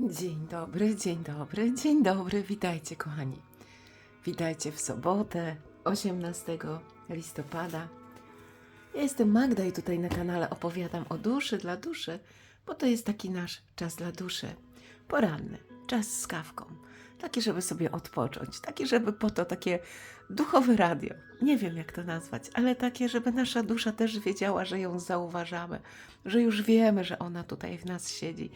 Dzień dobry, dzień dobry, dzień dobry. Witajcie, kochani. Witajcie w sobotę, 18 listopada. Ja jestem Magda i tutaj na kanale opowiadam o duszy dla duszy, bo to jest taki nasz czas dla duszy. Poranny, czas z kawką. Taki, żeby sobie odpocząć, taki, żeby po to takie duchowe radio. Nie wiem, jak to nazwać, ale takie, żeby nasza dusza też wiedziała, że ją zauważamy, że już wiemy, że ona tutaj w nas siedzi.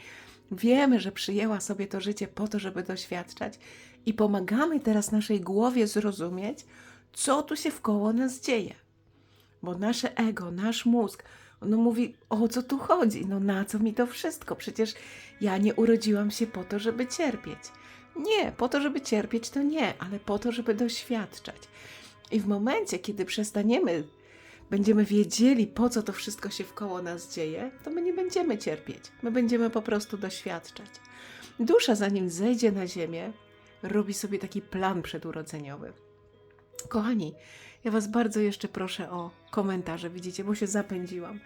Wiemy, że przyjęła sobie to życie po to, żeby doświadczać i pomagamy teraz naszej głowie zrozumieć, co tu się wkoło nas dzieje. Bo nasze ego, nasz mózg, ono mówi, o co tu chodzi? No na co mi to wszystko? Przecież ja nie urodziłam się po to, żeby cierpieć. Nie, po to, żeby cierpieć, to nie, ale po to, żeby doświadczać. I w momencie, kiedy przestaniemy, będziemy wiedzieli, po co to wszystko się wkoło nas dzieje, to my nie będziemy cierpieć. My będziemy po prostu doświadczać. Dusza, zanim zejdzie na ziemię, robi sobie taki plan przedurodzeniowy. Kochani, ja Was bardzo jeszcze proszę o komentarze, widzicie, bo się zapędziłam.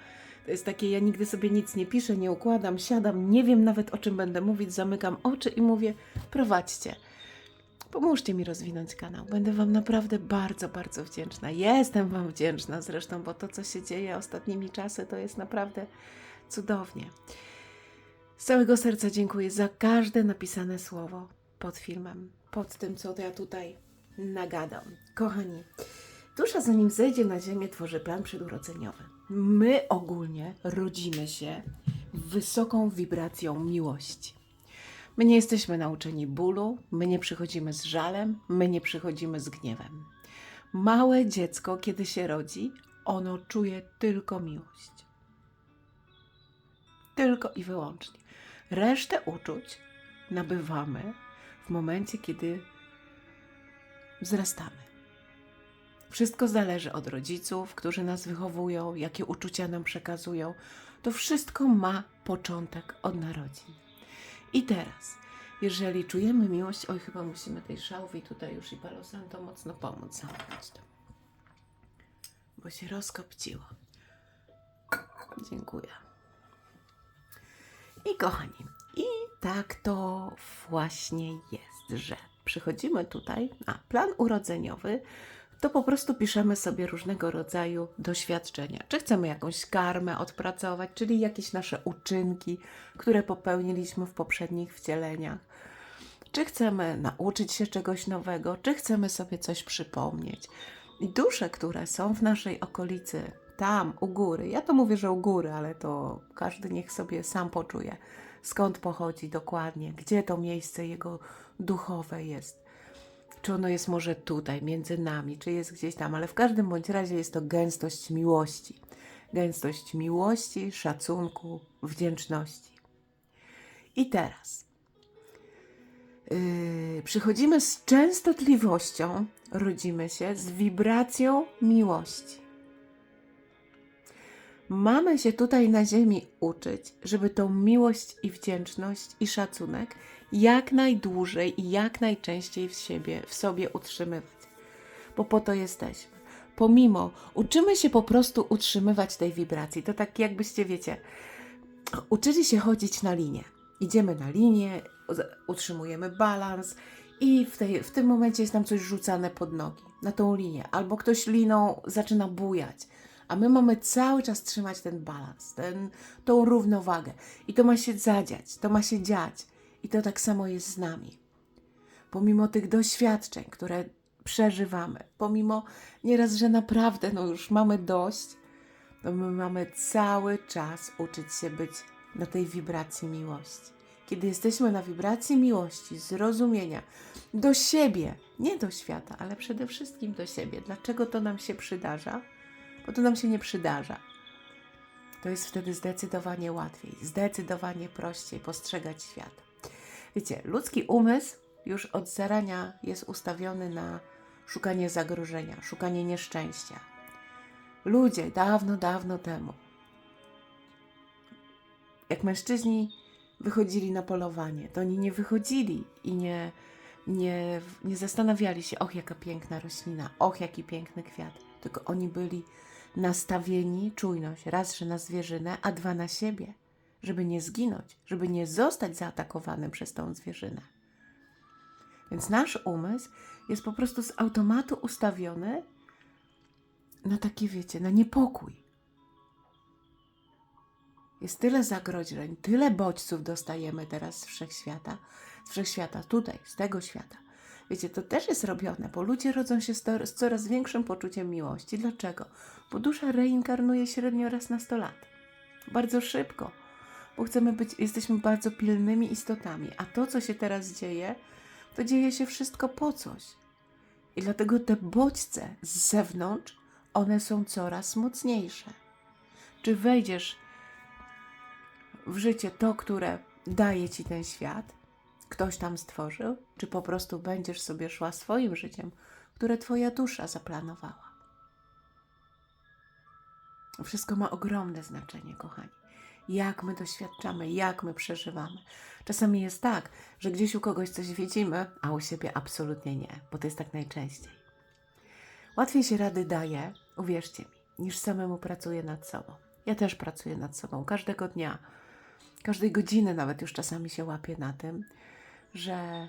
To jest takie, ja nigdy sobie nic nie piszę, nie układam, siadam, nie wiem nawet o czym będę mówić, zamykam oczy i mówię, prowadźcie. Pomóżcie mi rozwinąć kanał. Będę Wam naprawdę bardzo, bardzo wdzięczna. Jestem Wam wdzięczna zresztą, bo to, co się dzieje ostatnimi czasy, to jest naprawdę cudownie. Z całego serca dziękuję za każde napisane słowo pod filmem, pod tym, co ja tutaj nagadam. Kochani, dusza zanim zejdzie na ziemię, tworzy plan przedurodzeniowy. My ogólnie rodzimy się wysoką wibracją miłości. My nie jesteśmy nauczeni bólu, my nie przychodzimy z żalem, my nie przychodzimy z gniewem. Małe dziecko, kiedy się rodzi, ono czuje tylko miłość. Tylko i wyłącznie. Resztę uczuć nabywamy w momencie, kiedy wzrastamy. Wszystko zależy od rodziców, którzy nas wychowują, jakie uczucia nam przekazują. To wszystko ma początek od narodzin. I teraz, jeżeli czujemy miłość, oj, chyba musimy tej szałwi tutaj już i Palo Santo mocno pomóc zamknąć to. Bo się rozkopciło. Dziękuję. I kochani, i tak to właśnie jest, że przychodzimy tutaj na plan urodzeniowy, to po prostu piszemy sobie różnego rodzaju doświadczenia. Czy chcemy jakąś karmę odpracować, czyli jakieś nasze uczynki, które popełniliśmy w poprzednich wcieleniach. Czy chcemy nauczyć się czegoś nowego, czy chcemy sobie coś przypomnieć. I dusze, które są w naszej okolicy, tam u góry, ja to mówię, że u góry, ale to każdy niech sobie sam poczuje, skąd pochodzi dokładnie, gdzie to miejsce jego duchowe jest czy ono jest może tutaj, między nami, czy jest gdzieś tam, ale w każdym bądź razie jest to gęstość miłości. Gęstość miłości, szacunku, wdzięczności. I teraz yy, przychodzimy z częstotliwością, rodzimy się z wibracją miłości. Mamy się tutaj na Ziemi uczyć, żeby tą miłość i wdzięczność i szacunek jak najdłużej i jak najczęściej w, siebie, w sobie utrzymywać. Bo po to jesteśmy. Pomimo, uczymy się po prostu utrzymywać tej wibracji. To tak jakbyście, wiecie, uczyli się chodzić na linię. Idziemy na linię, utrzymujemy balans i w, tej, w tym momencie jest nam coś rzucane pod nogi, na tą linię. Albo ktoś liną zaczyna bujać a my mamy cały czas trzymać ten balans, ten, tą równowagę. I to ma się zadziać, to ma się dziać. I to tak samo jest z nami. Pomimo tych doświadczeń, które przeżywamy, pomimo nieraz, że naprawdę no już mamy dość, to my mamy cały czas uczyć się być na tej wibracji miłości. Kiedy jesteśmy na wibracji miłości, zrozumienia do siebie, nie do świata, ale przede wszystkim do siebie. Dlaczego to nam się przydarza? bo to nam się nie przydarza. To jest wtedy zdecydowanie łatwiej, zdecydowanie prościej postrzegać świat. Wiecie, ludzki umysł już od zarania jest ustawiony na szukanie zagrożenia, szukanie nieszczęścia. Ludzie dawno, dawno temu, jak mężczyźni wychodzili na polowanie, to oni nie wychodzili i nie, nie, nie zastanawiali się, och, jaka piękna roślina, och, jaki piękny kwiat, tylko oni byli nastawieni, czujność, raz, że na zwierzynę, a dwa na siebie, żeby nie zginąć, żeby nie zostać zaatakowanym przez tą zwierzynę. Więc nasz umysł jest po prostu z automatu ustawiony na takie, wiecie, na niepokój. Jest tyle zagrożeń, tyle bodźców dostajemy teraz z wszechświata, z wszechświata, tutaj, z tego świata. Wiecie, to też jest robione, bo ludzie rodzą się z, coraz większym poczuciem miłości. Dlaczego? Bo dusza reinkarnuje średnio raz na 100 lat. Bardzo szybko, bo chcemy być, jesteśmy bardzo pilnymi istotami, a to, co się teraz dzieje, to dzieje się wszystko po coś. I dlatego te bodźce z zewnątrz, one są coraz mocniejsze. Czy wejdziesz w życie to, które daje ci ten świat, ktoś tam stworzył, czy po prostu będziesz sobie szła swoim życiem, które twoja dusza zaplanowała. Wszystko ma ogromne znaczenie, kochani. Jak my doświadczamy, jak my przeżywamy. Czasami jest tak, że gdzieś u kogoś coś widzimy, a u siebie absolutnie nie, bo to jest tak najczęściej. Łatwiej się rady daje, uwierzcie mi, niż samemu pracuję nad sobą. Ja też pracuję nad sobą każdego dnia, każdej godziny nawet już czasami się łapię na tym, że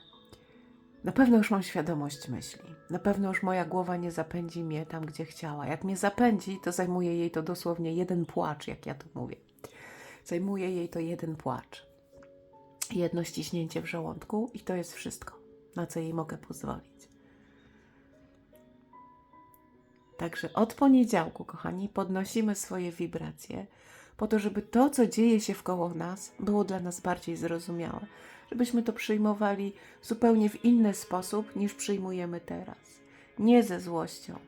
na pewno już mam świadomość myśli. Na pewno już moja głowa nie zapędzi mnie tam, gdzie chciała. Jak mnie zapędzi, to zajmuje jej to dosłownie jeden płacz, jak ja to mówię. Zajmuje jej to jeden płacz. Jedno ściśnięcie w żołądku i to jest wszystko, na co jej mogę pozwolić. Także od poniedziałku, kochani, podnosimy swoje wibracje po to, żeby to, co dzieje się wkoło nas, było dla nas bardziej zrozumiałe. Żebyśmy to przyjmowali zupełnie w inny sposób, niż przyjmujemy teraz. Nie ze złością,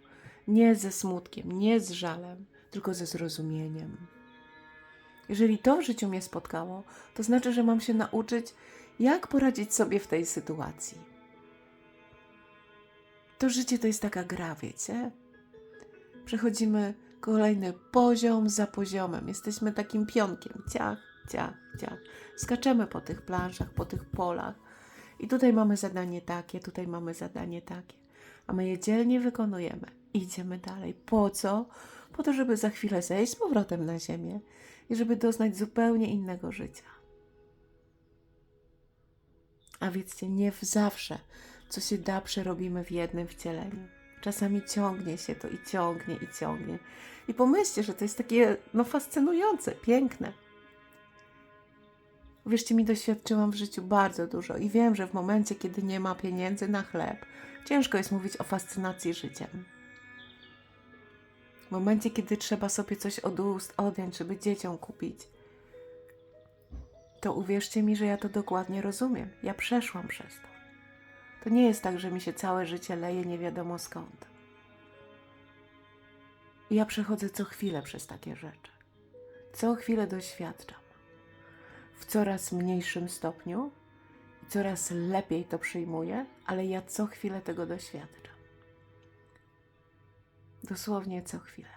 nie ze smutkiem, nie z żalem, tylko ze zrozumieniem. Jeżeli to w życiu mnie spotkało, to znaczy, że mam się nauczyć, jak poradzić sobie w tej sytuacji. To życie to jest taka gra, wiecie? Przechodzimy kolejny poziom za poziomem. Jesteśmy takim pionkiem. Ciach, ciach, ciach. Skaczemy po tych planszach, po tych polach. I tutaj mamy zadanie takie, tutaj mamy zadanie takie. A my je dzielnie wykonujemy. Idziemy dalej. Po co? Po to, żeby za chwilę zejść z powrotem na ziemię i żeby doznać zupełnie innego życia. A wiedzcie, nie zawsze, co się da, przerobimy w jednym wcieleniu. Czasami ciągnie się to i ciągnie, i ciągnie. I pomyślcie, że to jest takie no, fascynujące, piękne. Wierzcie mi, doświadczyłam w życiu bardzo dużo i wiem, że w momencie, kiedy nie ma pieniędzy na chleb, ciężko jest mówić o fascynacji życiem. W momencie, kiedy trzeba sobie coś od ust odjąć, żeby dzieciom kupić, to uwierzcie mi, że ja to dokładnie rozumiem. Ja przeszłam przez to. To nie jest tak, że mi się całe życie leje nie wiadomo skąd. I ja przechodzę co chwilę przez takie rzeczy. Co chwilę doświadczam. W coraz mniejszym stopniu i coraz lepiej to przyjmuję, ale ja co chwilę tego doświadczam. Dosłownie co chwilę.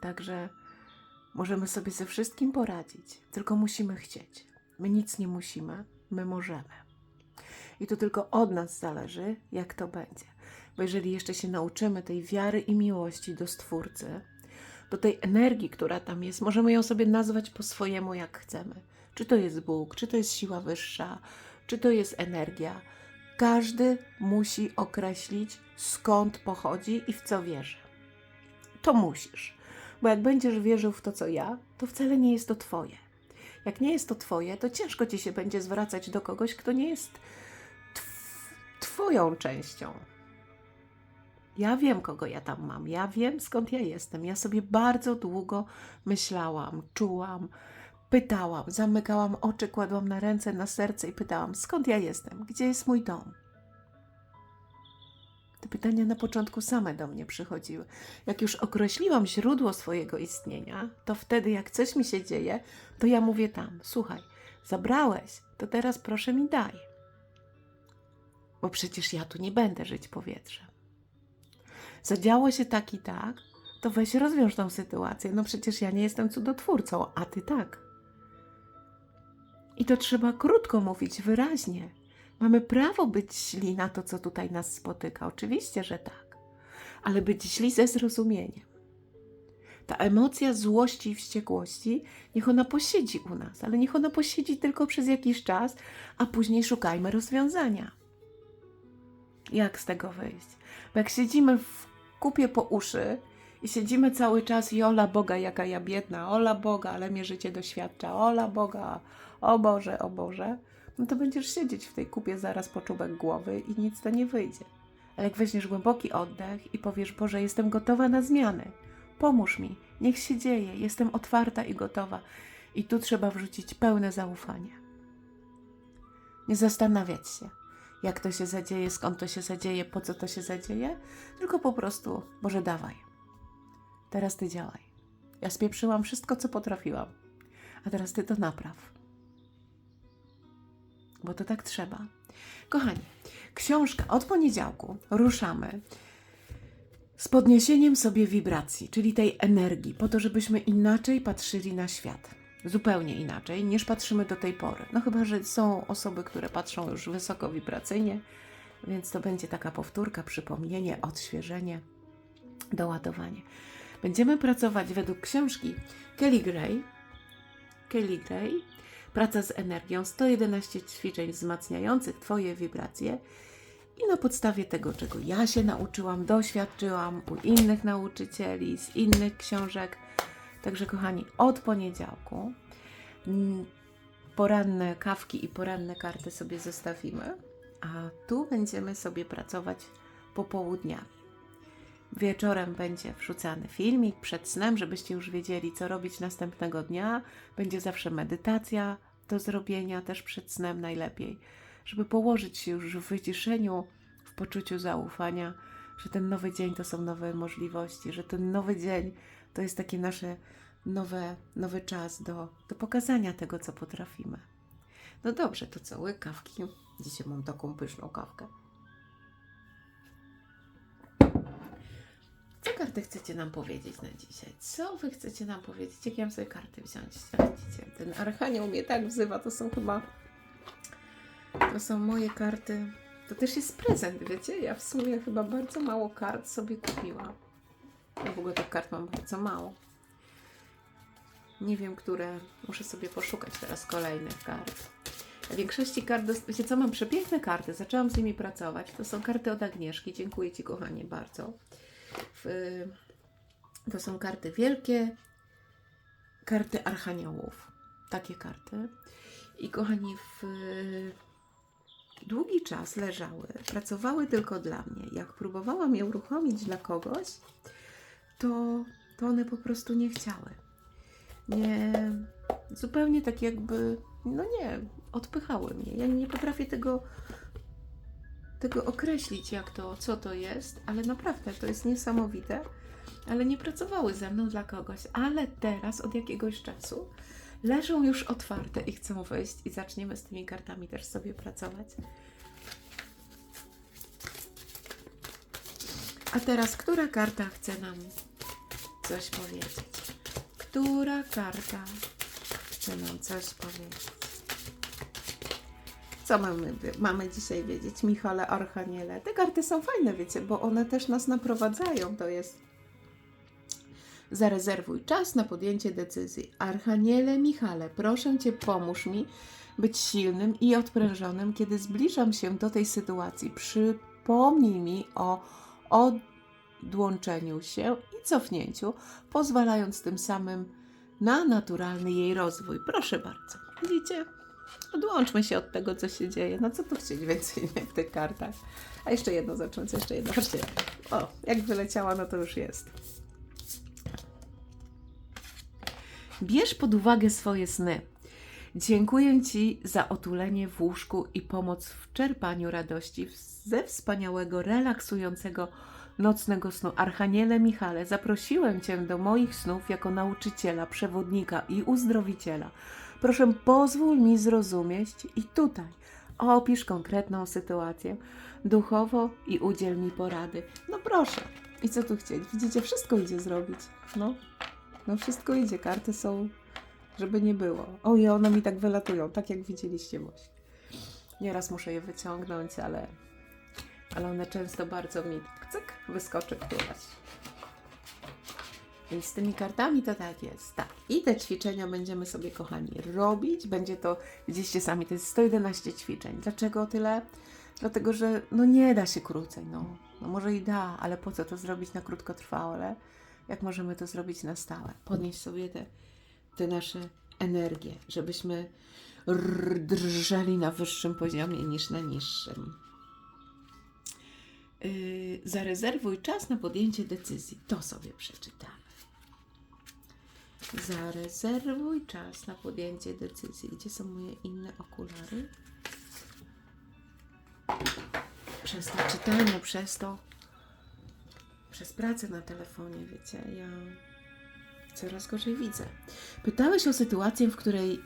Także możemy sobie ze wszystkim poradzić, tylko musimy chcieć. My nic nie musimy, my możemy. I to tylko od nas zależy, jak to będzie. Bo jeżeli jeszcze się nauczymy tej wiary i miłości do Stwórcy, do tej energii, która tam jest, możemy ją sobie nazwać po swojemu, jak chcemy. Czy to jest Bóg, czy to jest siła wyższa, czy to jest energia. Każdy musi określić, skąd pochodzi i w co wierzy. To musisz. Bo jak będziesz wierzył w to, co ja, to wcale nie jest to Twoje. Jak nie jest to Twoje, to ciężko Ci się będzie zwracać do kogoś, kto nie jest tw- Twoją częścią. Ja wiem, kogo ja tam mam. Ja wiem, skąd ja jestem. Ja sobie bardzo długo myślałam, czułam, pytałam, zamykałam oczy, kładłam na ręce, na serce i pytałam, skąd ja jestem, gdzie jest mój dom. Te pytania na początku same do mnie przychodziły. Jak już określiłam źródło swojego istnienia, to wtedy, jak coś mi się dzieje, to ja mówię tam: Słuchaj, zabrałeś, to teraz proszę mi daj. Bo przecież ja tu nie będę żyć powietrzem. Zadziało się tak i tak, to weź rozwiąż tą sytuację. No przecież ja nie jestem cudotwórcą, a ty tak. I to trzeba krótko mówić, wyraźnie. Mamy prawo być źli na to, co tutaj nas spotyka. Oczywiście, że tak. Ale być źli ze zrozumieniem. Ta emocja złości i wściekłości, niech ona posiedzi u nas, ale niech ona posiedzi tylko przez jakiś czas, a później szukajmy rozwiązania. Jak z tego wyjść? Bo jak siedzimy w kupie po uszy i siedzimy cały czas i ola Boga, jaka ja biedna, ola Boga, ale mnie życie doświadcza, ola Boga, o Boże, o Boże, no to będziesz siedzieć w tej kupie zaraz po czubek głowy i nic to nie wyjdzie. Ale jak weźmiesz głęboki oddech i powiesz, Boże, jestem gotowa na zmiany, pomóż mi, niech się dzieje, jestem otwarta i gotowa. I tu trzeba wrzucić pełne zaufanie. Nie zastanawiać się, jak to się zadzieje, skąd to się zadzieje, po co to się zadzieje, tylko po prostu, Boże, dawaj. Teraz Ty działaj. Ja spieprzyłam wszystko, co potrafiłam, a teraz Ty to napraw. Bo to tak trzeba. Kochani, książka od poniedziałku ruszamy z podniesieniem sobie wibracji, czyli tej energii, po to, żebyśmy inaczej patrzyli na świat. Zupełnie inaczej niż patrzymy do tej pory. No chyba, że są osoby, które patrzą już wysoko wibracyjnie, więc to będzie taka powtórka, przypomnienie, odświeżenie, doładowanie. Będziemy pracować według książki Kelly Gray. Kelly Gray. Praca z energią, 111 ćwiczeń wzmacniających Twoje wibracje i na podstawie tego, czego ja się nauczyłam, doświadczyłam u innych nauczycieli, z innych książek. Także, kochani, od poniedziałku mm, poranne kawki i poranne karty sobie zostawimy, a tu będziemy sobie pracować popołudniami. Wieczorem będzie wrzucany filmik przed snem, żebyście już wiedzieli, co robić następnego dnia. Będzie zawsze medytacja do zrobienia, też przed snem najlepiej, żeby położyć się już w wyciszeniu, w poczuciu zaufania, że ten nowy dzień to są nowe możliwości, że ten nowy dzień to jest takie nasze nowe, nowy czas do, do pokazania tego, co potrafimy. No dobrze, to co, łyk kawki. Dzisiaj mam taką pyszną kawkę. Karty chcecie nam powiedzieć na dzisiaj? Co wy chcecie nam powiedzieć? Jak ja mam sobie karty wziąć? Widzicie, ten archanioł mnie tak wzywa, to są chyba... To są moje karty. To też jest prezent, wiecie? Ja w sumie chyba bardzo mało kart sobie kupiłam. Ja w ogóle tych kart mam bardzo mało. Nie wiem, które. Muszę sobie poszukać teraz kolejnych kart. W większości kart, wiecie co, mam przepiękne karty. Zaczęłam z nimi pracować. To są karty od Agnieszki. Dziękuję Ci, kochanie, bardzo. To są karty wielkie, karty archaniołów. Takie karty. I kochani, w długi czas leżały, pracowały tylko dla mnie. Jak próbowałam je uruchomić dla kogoś, to, to one po prostu nie chciały. Nie, zupełnie tak jakby, no nie, odpychały mnie. Ja nie potrafię tego, tego określić, jak to, co to jest, ale naprawdę to jest niesamowite. Ale nie pracowały ze mną dla kogoś, ale teraz od jakiegoś czasu leżą już otwarte i chcą wyjść i zaczniemy z tymi kartami też sobie pracować. A teraz, która karta chce nam coś powiedzieć? Która karta chce nam coś powiedzieć? Co mamy, mamy dzisiaj wiedzieć, Michale Archaniele? Te karty są fajne, wiecie, bo one też nas naprowadzają. To jest Zarezerwuj czas na podjęcie decyzji. Archaniele Michale, proszę Cię, pomóż mi być silnym i odprężonym, kiedy zbliżam się do tej sytuacji. Przypomnij mi o odłączeniu się i cofnięciu, pozwalając tym samym na naturalny jej rozwój. Proszę bardzo. Widzicie? Odłączmy się od tego, co się dzieje. No co tu chcieć więcej nie w tych kartach? A jeszcze jedno zacząć, jeszcze jedno. Patrzcie. O, jak wyleciała, no to już jest. Bierz pod uwagę swoje sny. Dziękuję Ci za otulenie w łóżku i pomoc w czerpaniu radości ze wspaniałego, relaksującego nocnego snu. Archaniele Michale, zaprosiłem Cię do moich snów jako nauczyciela, przewodnika i uzdrowiciela. Proszę, pozwól mi zrozumieć i tutaj opisz konkretną sytuację duchowo i udziel mi porady. No proszę. I co tu chcieć? Widzicie, wszystko idzie zrobić. No. No wszystko idzie, karty są, żeby nie było. O, i one mi tak wylatują, tak jak widzieliście właśnie. Nieraz muszę je wyciągnąć, ale, ale one często bardzo mi cyk, wyskoczy któraś. Więc z tymi kartami to tak jest. Tak. I te ćwiczenia będziemy sobie, kochani, robić. Będzie to, widzicie sami, to jest 111 ćwiczeń. Dlaczego tyle? Dlatego, że no nie da się krócej. No, no może i da, ale po co to zrobić na krótkotrwałe? Jak możemy to zrobić na stałe? Podnieść sobie te, te nasze energie, żebyśmy drżeli na wyższym poziomie niż na niższym. Yy, zarezerwuj czas na podjęcie decyzji. To sobie przeczytamy. Zarezerwuj czas na podjęcie decyzji. Gdzie są moje inne okulary? Przez to czytanie, przez to, przez pracę na telefonie, wiecie, ja coraz gorzej widzę. Pytałeś o sytuację, w której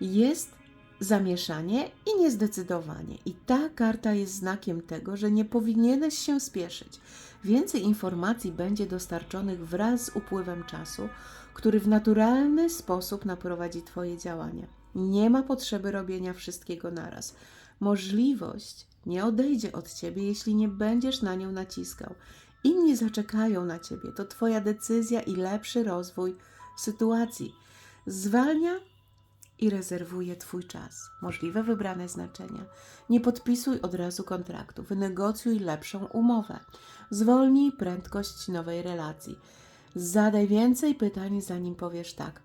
jest zamieszanie i niezdecydowanie. I ta karta jest znakiem tego, że nie powinieneś się spieszyć. Więcej informacji będzie dostarczonych wraz z upływem czasu, który w naturalny sposób naprowadzi Twoje działania. Nie ma potrzeby robienia wszystkiego naraz. Możliwość nie odejdzie od Ciebie, jeśli nie będziesz na nią naciskał. Inni zaczekają na Ciebie. To Twoja decyzja i lepszy rozwój sytuacji. Zwalnia i rezerwuje Twój czas. Możliwe wybrane znaczenia. Nie podpisuj od razu kontraktu. Wynegocjuj lepszą umowę. Zwolnij prędkość nowej relacji. Zadaj więcej pytań, zanim powiesz tak.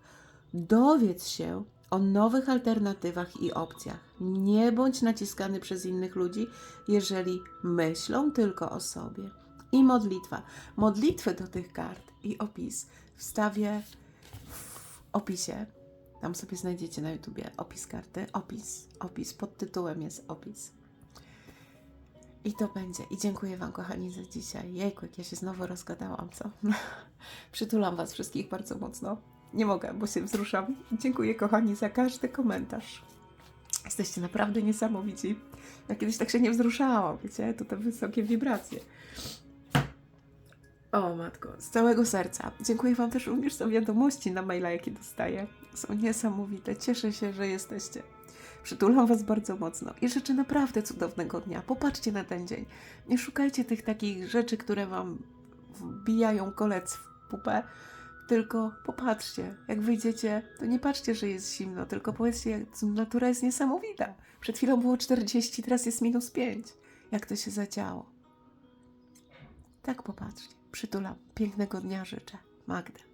Dowiedz się o nowych alternatywach i opcjach. Nie bądź naciskany przez innych ludzi, jeżeli myślą tylko o sobie. I modlitwa. Modlitwy do tych kart i opis wstawię w opisie. Tam sobie znajdziecie na YouTubie opis karty. Opis, opis, pod tytułem jest opis. I to będzie. I dziękuję Wam, kochani, za dzisiaj. Jejku, jak ja się znowu rozgadałam, co? Przytulam Was wszystkich bardzo mocno. Nie mogę, bo się wzruszam. Dziękuję, kochani, za każdy komentarz. Jesteście naprawdę niesamowici. Ja kiedyś tak się nie wzruszałam, wiecie? To te wysokie wibracje. O matko, z całego serca. Dziękuję Wam też również za wiadomości na maila, jakie dostaję. Są niesamowite. Cieszę się, że jesteście. Przytulam Was bardzo mocno i życzę naprawdę cudownego dnia. Popatrzcie na ten dzień. Nie szukajcie tych takich rzeczy, które Wam wbijają kolec w pupę, tylko popatrzcie. Jak wyjdziecie, to nie patrzcie, że jest zimno, tylko powiedzcie, jak natura jest niesamowita. Przed chwilą było 40, teraz jest minus 5. Jak to się zadziało? Tak popatrzcie. Przytulam. Pięknego dnia życzę. Magda.